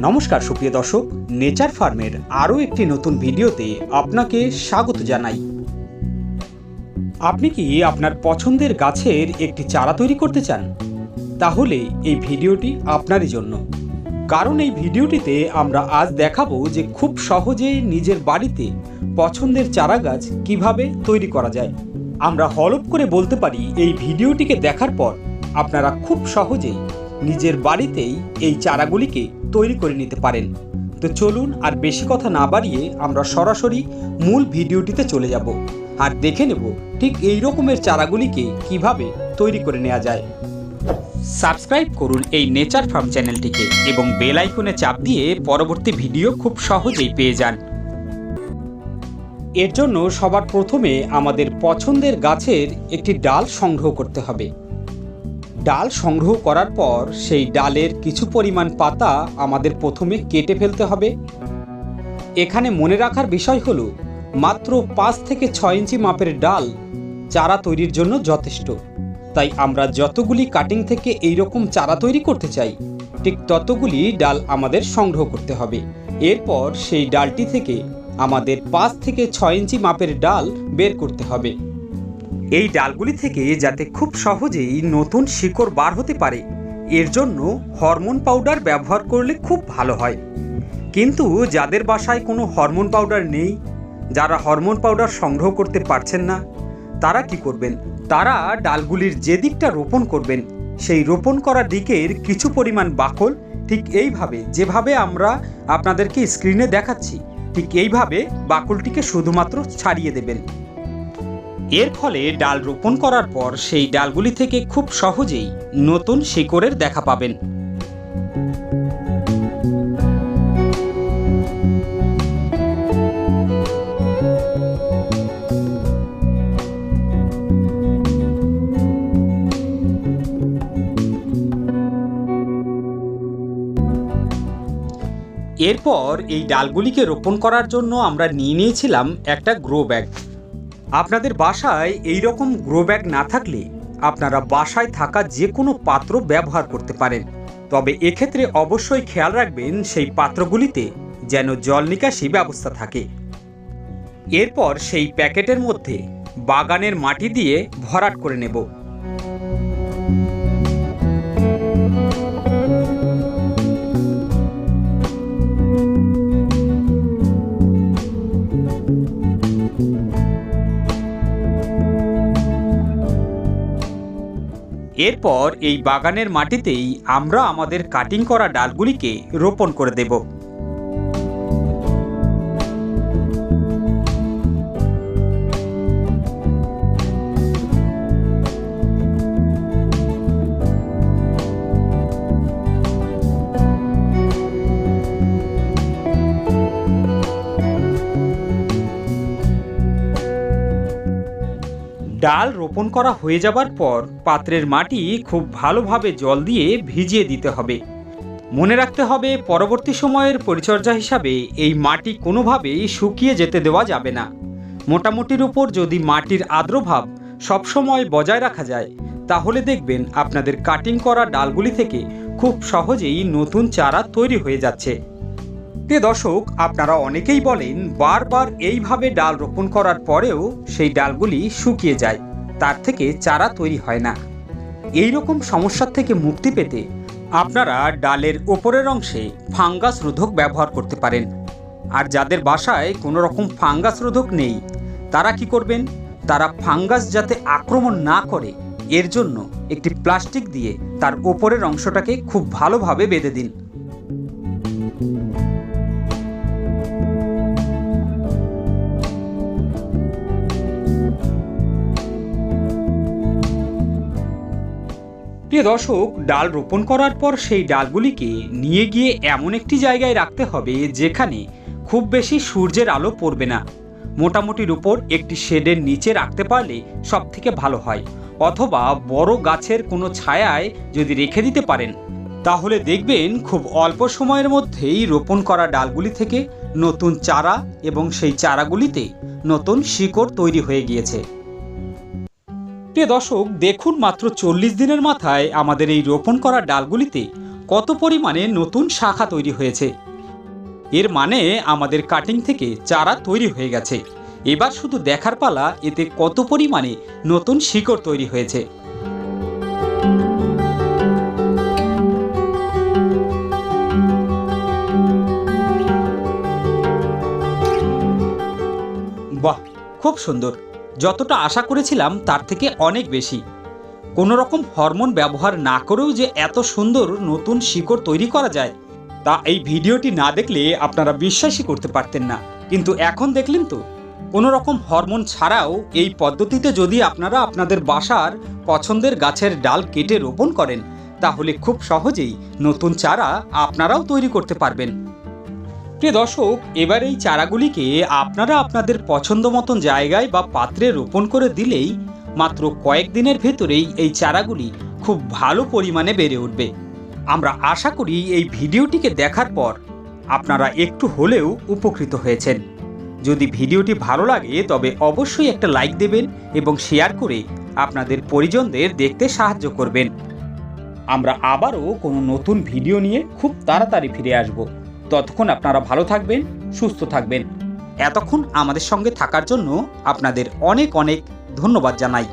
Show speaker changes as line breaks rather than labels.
নমস্কার সুপ্রিয় দর্শক নেচার ফার্মের আরও একটি নতুন ভিডিওতে আপনাকে স্বাগত জানাই। আপনি কি আপনার পছন্দের গাছের একটি চারা তৈরি করতে চান? তাহলে এই ভিডিওটি আপনারই জন্য। কারণ এই ভিডিওটিতে আমরা আজ দেখাবো যে খুব সহজে নিজের বাড়িতে পছন্দের চারা গাছ কীভাবে তৈরি করা যায়। আমরা হলপ করে বলতে পারি এই ভিডিওটিকে দেখার পর আপনারা খুব সহজেই নিজের বাড়িতেই এই চারাগুলিকে তৈরি করে নিতে পারেন। তো চলুন আর বেশি কথা না বাড়িয়ে আমরা সরাসরি মূল ভিডিওটিতে চলে যাব আর দেখে নেব ঠিক এই রকমের চারাগুলিকে কীভাবে তৈরি করে নেওয়া যায়। সাবস্ক্রাইব করুন এই নেচার ফার্ম চ্যানেলটিকে এবং বেল আইকনে চাপ দিয়ে পরবর্তী ভিডিও খুব সহজেই পেয়ে যান। এর জন্য সবার প্রথমে আমাদের পছন্দের গাছের একটি ডাল সংগ্রহ করতে হবে। ডাল সংগ্রহ করার পর সেই ডালের কিছু পরিমাণ পাতা আমাদের প্রথমে কেটে ফেলতে হবে। এখানে মনে রাখার বিষয় হলো, মাত্র পাঁচ থেকে ছয় ইঞ্চি মাপের ডাল চারা তৈরির জন্য যথেষ্ট। তাই আমরা যতগুলি কাটিং থেকে এই রকম চারা তৈরি করতে চাই, ঠিক ততগুলি ডাল আমাদের সংগ্রহ করতে হবে। এরপর সেই ডালটি থেকে আমাদের পাঁচ থেকে ছয় ইঞ্চি মাপের ডাল বের করতে হবে। এই ডালগুলি থেকে যাতে খুব সহজেই নতুন শিকড় বার হতে পারে, এর জন্য হরমোন পাউডার ব্যবহার করলে খুব ভালো হয়। কিন্তু যাদের বাসায় কোনো হরমোন পাউডার নেই, যারা হরমোন পাউডার সংগ্রহ করতে পারছেন না, তারা কি করবেন? তারা ডালগুলির যে দিকটা রোপণ করবেন, সেই রোপণ করা দিকের কিছু পরিমাণ বাকল ঠিক এইভাবে, যেভাবে আমরা আপনাদেরকে স্ক্রিনে দেখাচ্ছি, ঠিক এইভাবে বাকলটিকে শুধুমাত্র ছাড়িয়ে দেবেন। এর ফলে ডাল রোপণ করার পর সেই ডালগুলি থেকে খুব সহজেই নতুন শিকড়ের দেখা পাবেন। এরপর এই ডালগুলিকে রোপণ করার জন্য আমরা নিয়ে নিয়েছিলাম একটা গ্রো ব্যাগ। আপনাদের বাসায় এই রকম গ্রো ব্যাগ না থাকলে আপনারা বাসায় থাকা যে কোনো পাত্র ব্যবহার করতে পারেন। তবে এক্ষেত্রে অবশ্যই খেয়াল রাখবেন সেই পাত্রগুলিতে যেন জল নিকাশি ব্যবস্থা থাকে। এরপর সেই প্যাকেটের মধ্যে বাগানের মাটি দিয়ে ভরাট করে নেব। এরপর এই বাগানের মাটিতেই আমরা আমাদের কাটিং করা ডালগুলিকে রোপণ করে দেব। ডাল রোপণ করা হয়ে যাবার পর পাত্রের মাটি খুব ভালোভাবে জল দিয়ে ভিজিয়ে দিতে হবে। মনে রাখতে হবে, পরবর্তী সময়ের পরিচর্যা হিসাবে এই মাটি কোনোভাবেই শুকিয়ে যেতে দেওয়া যাবে না। মোটামুটির উপর যদি মাটির আর্দ্রভাব সবসময় বজায় রাখা যায়, তাহলে দেখবেন আপনাদের কাটিং করা ডালগুলি থেকে খুব সহজেই নতুন চারা তৈরি হয়ে যাচ্ছে। প্রিয় দর্শক, আপনারা অনেকেই বলেন, বারবার এইভাবে ডাল রোপণ করার পরেও সেই ডালগুলি শুকিয়ে যায়, তার থেকে চারা তৈরি হয় না। এই রকম সমস্যার থেকে মুক্তি পেতে আপনারা ডালের ওপরের অংশে ফাঙ্গাস রোধক ব্যবহার করতে পারেন। আর যাদের বাসায় কোনো রকম ফাঙ্গাস রোধক নেই, তারা কি করবেন? তারা ফাঙ্গাস যাতে আক্রমণ না করে, এর জন্য একটি প্লাস্টিক দিয়ে তার ওপরের অংশটাকে খুব ভালোভাবে বেঁধে দিন। প্রিয় দর্শক, ডাল রোপণ করার পর সেই ডালগুলিকে নিয়ে গিয়ে এমন একটি জায়গায় রাখতে হবে যেখানে খুব বেশি সূর্যের আলো পড়বে না। মোটামুটির উপর একটি শেডের নিচে রাখতে পারলে সব থেকে ভালো হয়। অথবা বড় গাছের কোনো ছায়ায় যদি রেখে দিতে পারেন, তাহলে দেখবেন খুব অল্প সময়ের মধ্যেই রোপণ করা ডালগুলি থেকে নতুন চারা এবং সেই চারাগুলিতে নতুন শিকড় তৈরি হয়ে গিয়েছে। প্রিয় দর্শক, দেখুন মাত্র চল্লিশ দিনের মাথায় আমাদের এই রোপণ করা ডালগুলিতে কত পরিমাণে নতুন শাখা তৈরি হয়েছে। এর মানে আমাদের কাটিং থেকে চারা তৈরি হয়ে গেছে। এবার শুধু দেখার পালা, এতে কত পরিমাণে নতুন শিকড় তৈরি হয়েছে। বাহ, খুব সুন্দর। যতটা আশা করেছিলাম তার থেকে অনেক বেশি। কোনো রকম হরমোন ব্যবহার না করেও যে এত সুন্দর নতুন শিকড় তৈরি করা যায়, তা এই ভিডিওটি না দেখলে আপনারা বিশ্বাসই করতে পারতেন না। কিন্তু এখন দেখলেন তো, কোনো রকম হরমোন ছাড়াও এই পদ্ধতিতে যদি আপনারা আপনাদের বাসার পছন্দের গাছের ডাল কেটে রোপণ করেন, তাহলে খুব সহজেই নতুন চারা আপনারাও তৈরি করতে পারবেন। প্রিয় দর্শক, এবার এই চারাগুলিকে আপনারা আপনাদের পছন্দ মতন জায়গায় বা পাত্রে রোপণ করে দিলেই মাত্র কয়েকদিনের ভেতরেই এই চারাগুলি খুব ভালো পরিমাণে বেড়ে উঠবে। আমরা আশা করি এই ভিডিওটিকে দেখার পর আপনারা একটু হলেও উপকৃত হয়েছেন। যদি ভিডিওটি ভালো লাগে, তবে অবশ্যই একটা লাইক দেবেন এবং শেয়ার করে আপনাদের পরিজনদের দেখতে সাহায্য করবেন। আমরা আবারও কোনো নতুন ভিডিও নিয়ে খুব তাড়াতাড়ি ফিরে আসব। ততক্ষণ আপনারা ভালো থাকবেন, সুস্থ থাকবেন। এতক্ষণ আমাদের সঙ্গে থাকার জন্য আপনাদের অনেক অনেক ধন্যবাদ জানাই।